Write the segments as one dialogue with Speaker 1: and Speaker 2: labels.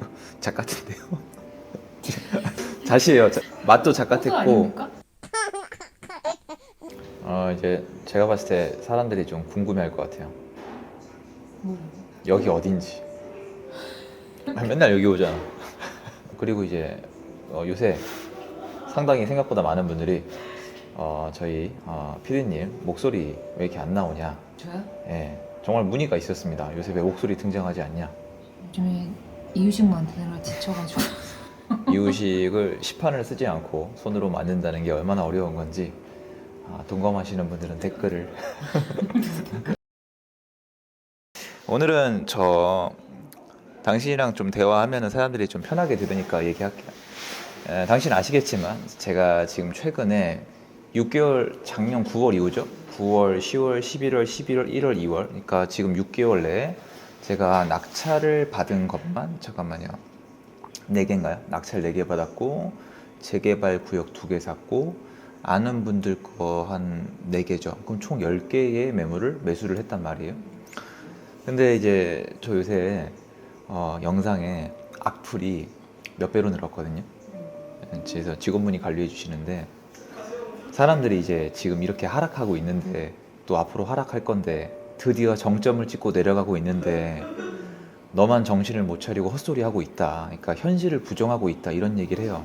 Speaker 1: 작 같은데요. 자시예요. 자- 맛도 작 같았고? 어 이제 제가 봤을 때 사람들이 좀 궁금해할 것 같아요.
Speaker 2: 뭐
Speaker 1: 여기 어딘지. 아, 맨날 여기 오잖아. 그리고 이제 어, 요새 상당히 생각보다 많은 분들이 어, 저희 어, 피디님 목소리 왜 이렇게 안 나오냐.
Speaker 2: 저요?
Speaker 1: 예, 정말 문의가 있었습니다. 요새 왜 목소리 등장하지 않냐.
Speaker 2: 요즘에 이유식 만드느라 지쳐가지고
Speaker 1: 이유식을 시판을 쓰지 않고 손으로 만든다는 게 얼마나 어려운 건지 아, 동감하시는 분들은 댓글을 오늘은 저 당신이랑 좀 대화하면 사람들이 좀 편하게 들으니까 얘기할게요. 에, 당신 아시겠지만 제가 지금 최근에 6개월 작년 9월 이후죠. 9월, 10월, 11월, 11월, 1월, 2월. 그러니까 지금 6개월 내에 제가 낙찰을 받은 것만 잠깐만요. 4개인가요? 낙찰 4개 받았고 재개발 구역 2개 샀고 아는 분들 거한 4개죠. 그럼 총 10개의 매물을 매수를 했단 말이에요. 근데 이제 저 요새 어, 영상에 악플이 몇 배로 늘었거든요. 그래서 직원분이 관리해 주시는데 사람들이 이제 지금 이렇게 하락하고 있는데 또 앞으로 하락할 건데 드디어 정점을 찍고 내려가고 있는데 너만 정신을 못 차리고 헛소리 하고 있다. 그러니까 현실을 부정하고 있다. 이런 얘기를 해요.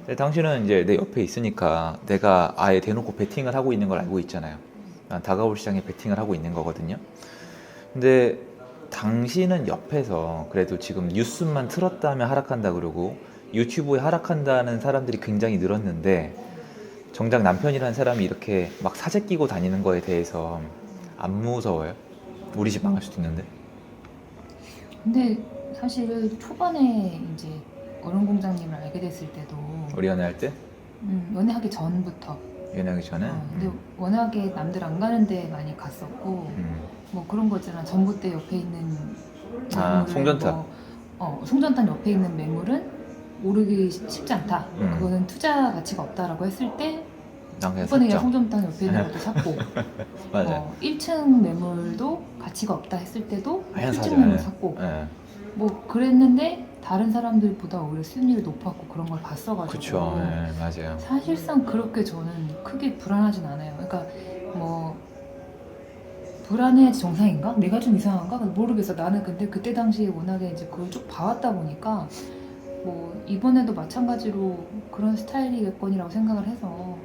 Speaker 1: 근데 당신은 이제 내 옆에 있으니까 내가 아예 대놓고 베팅을 하고 있는 걸 알고 있잖아요. 난 다가올 시장에 베팅을 하고 있는 거거든요. 근데 당신은 옆에서 그래도 지금 뉴스만 틀었다 하면 하락한다 그러고 유튜브에 하락한다는 사람들이 굉장히 늘었는데 정작 남편이라는 사람이 이렇게 막 사재 끼고 다니는 거에 대해서 안 무서워요? 우리 집 망할 수도 있는데.
Speaker 2: 근데 사실 초반에 이제 어른 공장님을 알게 됐을 때도
Speaker 1: 우리 연애할 때?
Speaker 2: 음, 연애하기 전부터
Speaker 1: 연애하기 전에?
Speaker 2: 어, 근데
Speaker 1: 음.
Speaker 2: 워낙에 남들 안 가는 데 많이 갔었고
Speaker 1: 음.
Speaker 2: 뭐 그런 거 있잖아 전봇대 옆에 있는
Speaker 1: 아,
Speaker 2: 매물을
Speaker 1: 송전탑.
Speaker 2: 뭐, 어, 송전탑 옆에 있는 매물은 오르기 쉽- 쉽지 않다
Speaker 1: 음.
Speaker 2: 그거는 투자 가치가 없다라고 했을 때 이번에
Speaker 1: 샀죠.
Speaker 2: 송전탑 옆에 있는 것도 샀고
Speaker 1: 맞아요.
Speaker 2: 어, 1층 매물도 가치가 없다 했을 때도
Speaker 1: 그냥
Speaker 2: 1층
Speaker 1: 사죠.
Speaker 2: 매물
Speaker 1: 예.
Speaker 2: 샀고
Speaker 1: 예.
Speaker 2: 뭐 그랬는데 다른 사람들보다 오히려 수익률이 높았고 그런 걸 봤어가지고
Speaker 1: 그쵸. 예, 맞아요.
Speaker 2: 사실상 그렇게 저는 크게 불안하진 않아요. 그러니까 뭐 불안해야지 정상인가? 내가 좀 이상한가? 모르겠어. 나는 근데 그때 당시에 워낙에 이제 그걸 쭉 봐왔다 보니까 뭐 이번에도 마찬가지로 그런 스타일이겠거니라고 생각을 해서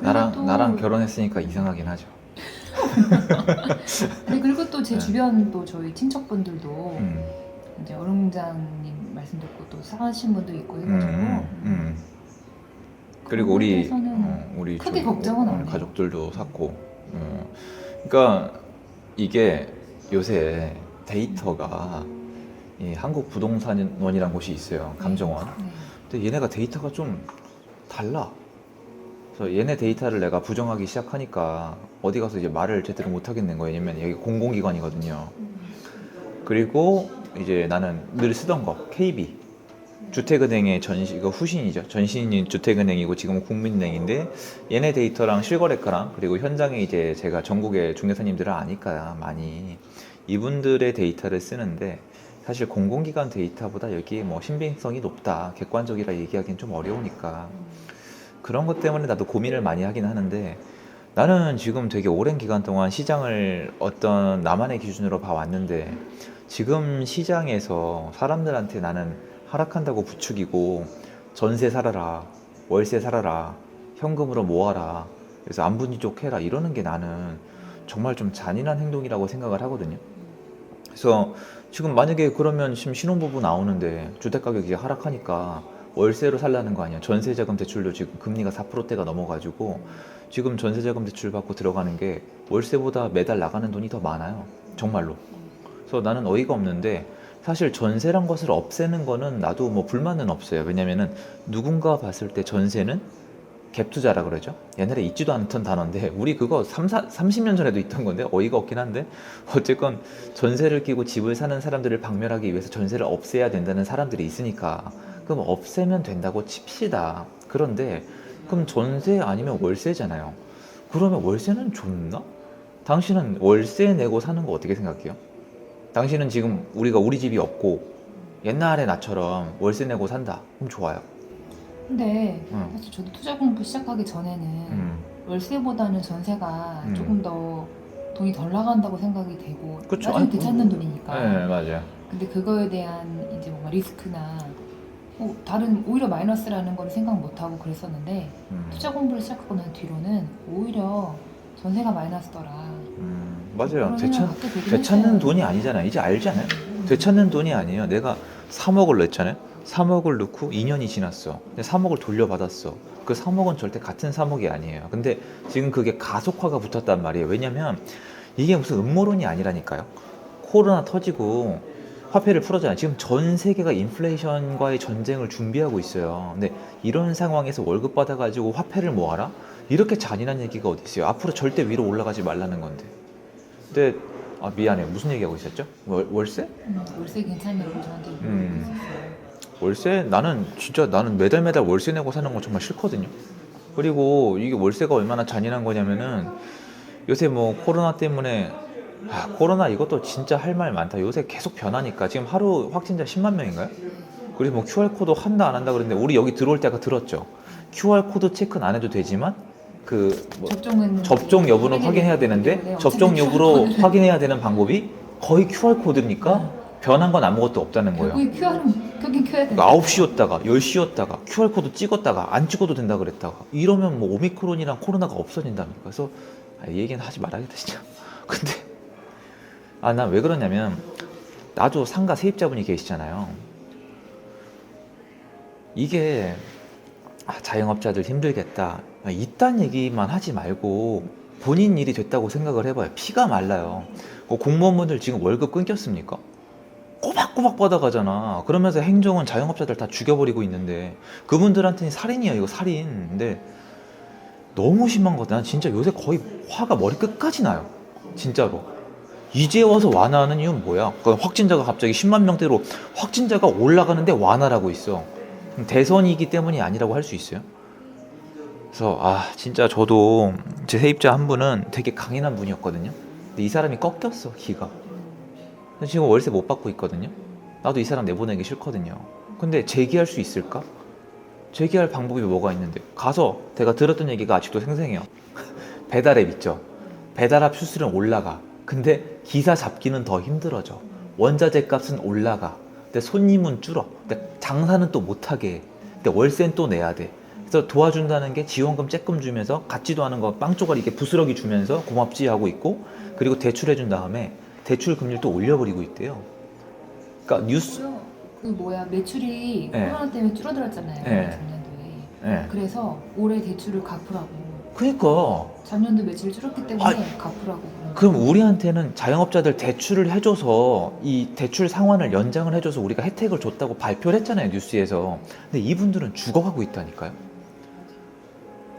Speaker 1: 나랑
Speaker 2: 그리고 또-
Speaker 1: 나랑 결혼했으니까 이상하긴 하죠.
Speaker 2: 네, 그리고 또 제
Speaker 1: 네.
Speaker 2: 주변 또 저희 친척분들도
Speaker 1: 음.
Speaker 2: 이제 어른장님 말씀 듣고 또 사신 분도 있고
Speaker 1: 음,
Speaker 2: 해가지고
Speaker 1: 음, 음. 그리고
Speaker 2: 그거에
Speaker 1: 우리 어, 우리
Speaker 2: 크게 걱정은
Speaker 1: 어,
Speaker 2: 안 해요.
Speaker 1: 가족들도 샀고. 어. 그러니까 이게 요새 데이터가 이 한국 부동산원이라는 곳이 있어요. 감정원.
Speaker 2: 네.
Speaker 1: 근데 얘네가 데이터가 좀 달라. 그래서 얘네 데이터를 내가 부정하기 시작하니까 어디 가서 이제 말을 제대로 못 하겠는 거예요. 왜냐면 여기 공공기관이거든요. 그리고 이제 나는 늘 쓰던 거 KB 주택은행의 전시 이거 후신이죠. 전신인 주택은행이고 지금은 국민은행인데 얘네 데이터랑 실거래가랑 그리고 현장에 이제 제가 전국의 중개사님들을 아니까 많이 이분들의 데이터를 쓰는데 사실 공공기관 데이터보다 여기에 뭐 신빙성이 높다 객관적이라 얘기하기는 좀 어려우니까 그런 것 때문에 나도 고민을 많이 하긴 하는데 나는 지금 되게 오랜 기간 동안 시장을 어떤 나만의 기준으로 봐왔는데 지금 시장에서 사람들한테 나는 하락한다고 부추기고 전세 살아라 월세 살아라 현금으로 모아라 그래서 안분이 쪽 해라 이러는 게 나는 정말 좀 잔인한 행동이라고 생각을 하거든요. 그래서 지금 만약에 그러면 지금 신혼부부 나오는데 주택 가격이 하락하니까 월세로 살라는 거 아니야. 전세자금 대출도 지금 금리가 4%대가 넘어가지고 지금 전세자금 대출 받고 들어가는 게 월세보다 매달 나가는 돈이 더 많아요. 정말로. 그래서 나는 어이가 없는데 사실 전세란 것을 없애는 거는 나도 뭐 불만은 없어요. 왜냐면은 누군가 봤을 때 전세는 갭 투자라 그러죠. 옛날에 있지도 않던 단어인데 우리 그거 3, 4, 30년 전에도 있던 건데 어이가 없긴 한데 어쨌건 전세를 끼고 집을 사는 사람들을 박멸하기 위해서 전세를 없애야 된다는 사람들이 있으니까 그럼 없애면 된다고 칩시다. 그런데 그럼 전세 아니면 월세잖아요. 그러면 월세는 좋나? 당신은 월세 내고 사는 거 어떻게 생각해요? 당신은 지금 우리가 우리 집이 없고 옛날에 나처럼 월세 내고 산다. 그럼 좋아요.
Speaker 2: 근데
Speaker 1: 응.
Speaker 2: 사실 저도 투자 공부 시작하기 전에는
Speaker 1: 음.
Speaker 2: 월세보다는 전세가
Speaker 1: 음.
Speaker 2: 조금 더 돈이 덜 나간다고 생각이 되고
Speaker 1: 그쵸.
Speaker 2: 나중에
Speaker 1: 아니,
Speaker 2: 되찾는 돈이니까
Speaker 1: 네, 맞아요.
Speaker 2: 근데 그거에 대한 이제 뭔가 리스크나 뭐 다른 오히려 마이너스라는 걸 생각 못 하고 그랬었는데
Speaker 1: 음.
Speaker 2: 투자 공부를 시작하고 난 뒤로는 오히려 전세가 마이너스더라.
Speaker 1: 음, 맞아요.
Speaker 2: 그런
Speaker 1: 되찾,
Speaker 2: 생각을 갖게 되긴
Speaker 1: 되찾는
Speaker 2: 했어요.
Speaker 1: 돈이 아니잖아요. 이제 알잖아요.
Speaker 2: 음.
Speaker 1: 되찾는 돈이 아니에요. 내가 3억을 냈잖아요. 3억을 넣고 2년이 지났어. 근데 3억을 돌려받았어. 그 3억은 절대 같은 3억이 아니에요. 근데 지금 그게 가속화가 붙었단 말이에요. 왜냐면 이게 무슨 음모론이 아니라니까요. 코로나 터지고 화폐를 풀었잖아요. 지금 전 세계가 인플레이션과의 전쟁을 준비하고 있어요. 근데 이런 상황에서 월급 받아가지고 화폐를 모아라? 이렇게 잔인한 얘기가 어디 있어요? 앞으로 절대 위로 올라가지 말라는 건데. 근데 아 미안해 무슨 얘기하고 있었죠? 월, 월세?
Speaker 2: 음, 월세 괜찮냐고 저한테
Speaker 1: 음. 월세 나는 진짜 나는 매달 매달 월세 내고 사는 거 정말 싫거든요. 그리고 이게 월세가 얼마나 잔인한 거냐면은 요새 뭐 코로나 때문에 아, 코로나 이것도 진짜 할 말 많다. 요새 계속 변하니까 지금 하루 확진자 10만 명인가요? 그리고 뭐 QR 코드 한다 안 한다 그랬는데 우리 여기 들어올 때가 들었죠. QR 코드 체크는 안 해도 되지만 그 뭐
Speaker 2: 접종은
Speaker 1: 접종 여부는 확인해야 되는데 접종 여부로 확인해야 되는 방법이 거의 QR 코드니까 변한 건 아무것도 없다는 거예요.
Speaker 2: QR은 켜긴 켜야 된다.
Speaker 1: 9시였다가 10시였다가 QR코드 찍었다가 안 찍어도 된다 그랬다가 이러면 뭐 오미크론이랑 코로나가 없어진답니까? 그래서 아, 이 얘기는 하지 말아야겠다 진짜. 근데 아 난 왜 그러냐면 나도 상가 세입자분이 계시잖아요. 이게 아, 자영업자들 힘들겠다. 아, 이딴 얘기만 하지 말고 본인 일이 됐다고 생각을 해봐요. 피가 말라요. 그 공무원분들 지금 월급 끊겼습니까? 꼬박꼬박 받아가잖아. 그러면서 행정은 자영업자들 다 죽여버리고 있는데 그분들한테는 살인이야 이거 살인. 근데 너무 심한 거다. 난 진짜 요새 거의 화가 머리 끝까지 나요. 진짜로. 이제 와서 완화하는 이유는 뭐야? 그 확진자가 갑자기 10만 명대로 확진자가 올라가는데 완화라고 있어. 대선이기 때문이 아니라고 할 수 있어요? 그래서 아 진짜 저도 제 세입자 한 분은 되게 강인한 분이었거든요. 근데 이 사람이 꺾였어 기가. 지금 월세 못 받고 있거든요. 나도 이 사람 내보내기 싫거든요. 근데 재기할 수 있을까? 재기할 방법이 뭐가 있는데 가서 내가 들었던 얘기가 아직도 생생해요. 배달앱 있죠. 배달앱 수수료는 올라가. 근데 기사 잡기는 더 힘들어져. 원자재 값은 올라가. 근데 손님은 줄어. 근데 장사는 또 못하게 해. 근데 월세는 또 내야 돼. 그래서 도와준다는 게 지원금 쬐끔 주면서 같지도 않은 거빵 조각 이렇게 부스러기 주면서 고맙지 하고 있고 그리고 대출해준 다음에 대출 금리를 또 올려버리고 있대요. 그러니까 뉴스
Speaker 2: 그 뭐야 매출이
Speaker 1: 네.
Speaker 2: 코로나 때문에 줄어들었잖아요.
Speaker 1: 네.
Speaker 2: 작년도에.
Speaker 1: 예.
Speaker 2: 그래서 올해 대출을 갚으라고.
Speaker 1: 그러니까
Speaker 2: 작년도 매출이 줄었기 때문에 갚으라고.
Speaker 1: 그럼. 우리한테는 자영업자들 대출을 해줘서 이 대출 상환을 연장을 해줘서 우리가 혜택을 줬다고 발표를 했잖아요 뉴스에서. 근데 이분들은 죽어가고 있다니까요.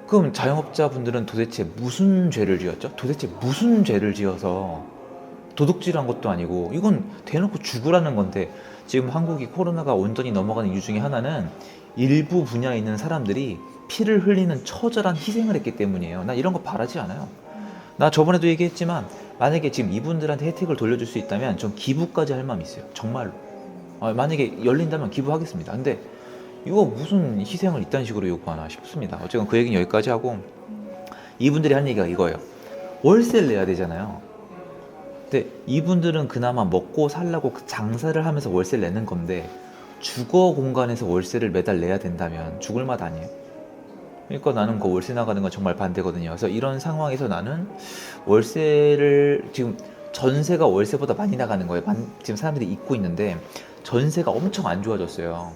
Speaker 1: 그럼 자영업자분들은 도대체 무슨 죄를 지었죠? 도대체 무슨 죄를 지어서 도둑질한 것도 아니고 이건 대놓고 죽으라는 건데 지금 한국이 코로나가 온전히 넘어가는 이유 중에 하나는 일부 분야에 있는 사람들이 피를 흘리는 처절한 희생을 했기 때문이에요. 나 이런 거 바라지 않아요. 나 저번에도 얘기했지만 만약에 지금 이분들한테 혜택을 돌려줄 수 있다면 전 기부까지 할 마음이 있어요. 정말로. 아, 만약에 열린다면 기부하겠습니다. 근데 이거 무슨 희생을 이딴 식으로 요구하나 싶습니다. 어쨌든 그 얘기는 여기까지 하고 이분들이 한 얘기가 이거예요. 월세를 내야 되잖아요. 근데 이분들은 그나마 먹고 살라고 그 장사를 하면서 월세를 내는 건데 주거 공간에서 월세를 매달 내야 된다면 죽을 맛 아니에요. 그러니까 나는 그 월세 나가는 건 정말 반대거든요. 그래서 이런 상황에서 나는 월세를 지금 전세가 월세보다 많이 나가는 거예요. 만- 지금 사람들이 잊고 있는데 전세가 엄청 안 좋아졌어요.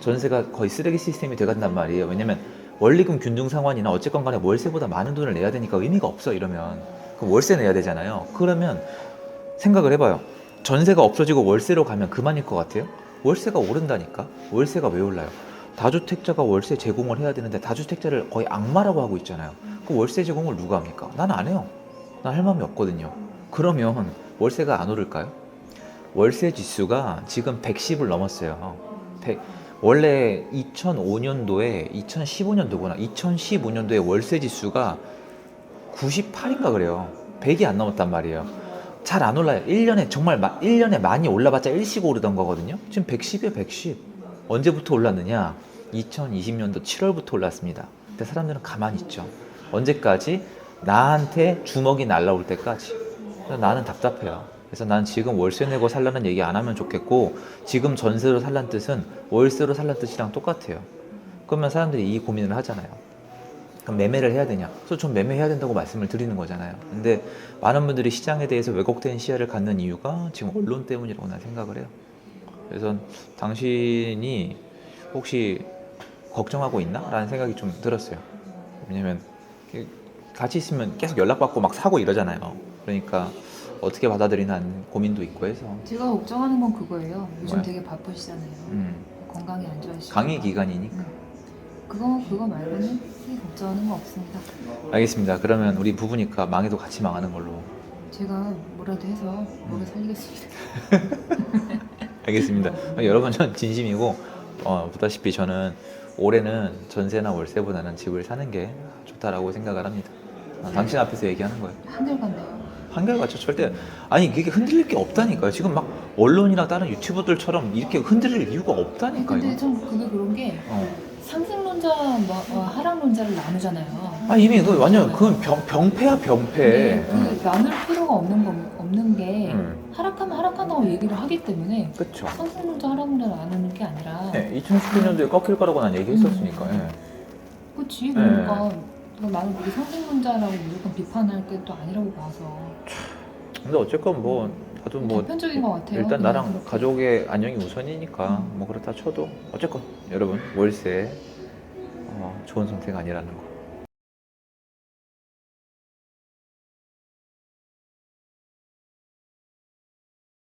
Speaker 1: 전세가 거의 쓰레기 시스템이 돼간단 말이에요. 왜냐면 원리금 균등 상환이나 어쨌건 간에 월세보다 많은 돈을 내야 되니까 의미가 없어 이러면 그럼 월세 내야 되잖아요. 그러면 생각을 해봐요. 전세가 없어지고 월세로 가면 그만일 것 같아요? 월세가 오른다니까? 월세가 왜 올라요? 다주택자가 월세 제공을 해야 되는데 다주택자를 거의 악마라고 하고 있잖아요. 그 월세 제공을 누가 합니까? 난안 해요. 난 할 마음이 없거든요. 그러면 월세가 안 오를까요? 월세 지수가 지금 110을 넘었어요. 100 원래 2005년도에 2015년도구나. 2015년도에 월세 지수가 98인가 그래요. 100이 안 넘었단 말이에요. 잘 안 올라요. 1년에 정말 마, 1년에 많이 올라봤자 일시고 오르던 거거든요. 지금 110이에요, 110. 언제부터 올랐느냐? 2020년도 7월부터 올랐습니다. 근데 사람들은 가만히 있죠. 언제까지? 나한테 주먹이 날라올 때까지. 나는 답답해요. 그래서 난 지금 월세 내고 살라는 얘기 안 하면 좋겠고 지금 전세로 살란 뜻은 월세로 살란 뜻이랑 똑같아요. 그러면 사람들이 이 고민을 하잖아요. 그럼 매매를 해야 되냐? 그래서 전 매매해야 된다고 말씀을 드리는 거잖아요. 근데 많은 분들이 시장에 대해서 왜곡된 시야를 갖는 이유가 지금 언론 때문이라고 난 생각을 해요. 그래서 당신이 혹시 걱정하고 있나? 라는 생각이 좀 들었어요. 왜냐면 같이 있으면 계속 연락받고 막 사고 이러잖아요. 그러니까 어떻게 받아들이나 하는 고민도 있고 해서
Speaker 2: 제가 걱정하는 건 그거예요. 요즘
Speaker 1: 뭐야?
Speaker 2: 되게 바쁘시잖아요.
Speaker 1: 음,
Speaker 2: 건강이 안 좋으시고.
Speaker 1: 강의 기간이니까.
Speaker 2: 음. 그거 그거 말고는 크게 걱정하는 거 없습니다.
Speaker 1: 알겠습니다. 그러면 우리 부부니까 망해도 같이 망하는 걸로.
Speaker 2: 제가 뭐라도 해서 뭐를 살리겠습니다.
Speaker 1: 알겠습니다. 아, 여러분 전 진심이고 어, 보다시피 저는 올해는 전세나 월세보다는 집을 사는 게 좋다라고 생각을 합니다. 아, 당신 앞에서 얘기하는 거예요.
Speaker 2: 한결같네요.
Speaker 1: 한결같죠 절대 아니 그게 흔들릴 게 없다니까요. 지금 막 언론이나 다른 유튜버들처럼 이렇게 흔들릴 이유가 없다니까요.
Speaker 2: 근데 좀 그게 그런 게
Speaker 1: 어.
Speaker 2: 상승론자, 뭐, 어, 하락론자를 나누잖아요.
Speaker 1: 아 이미 그 완전 그건 병, 병폐야 병폐.
Speaker 2: 근데
Speaker 1: 응.
Speaker 2: 그 나눌 필요가 없는 거 없는 게
Speaker 1: 응.
Speaker 2: 하락하면 하락한다고 얘기를 하기 때문에
Speaker 1: 그쵸.
Speaker 2: 상승론자, 하락론자 나누는 게 아니라
Speaker 1: 네, 2019년도에 꺾일 거라고 난 얘기했었으니까.
Speaker 2: 음.
Speaker 1: 예.
Speaker 2: 그렇지 그러니까 나는 그게 상승론자라고 무조건 비판할 게 또 아니라고 봐서
Speaker 1: 근데 어쨌건 뭐 나도 뭐
Speaker 2: 보편적인 것 같아요.
Speaker 1: 일단
Speaker 2: 그냥
Speaker 1: 나랑
Speaker 2: 그렇게.
Speaker 1: 가족의 안녕이 우선이니까 뭐 그렇다 쳐도 어쨌건 여러분 월세 어, 좋은 선택 아니라는 거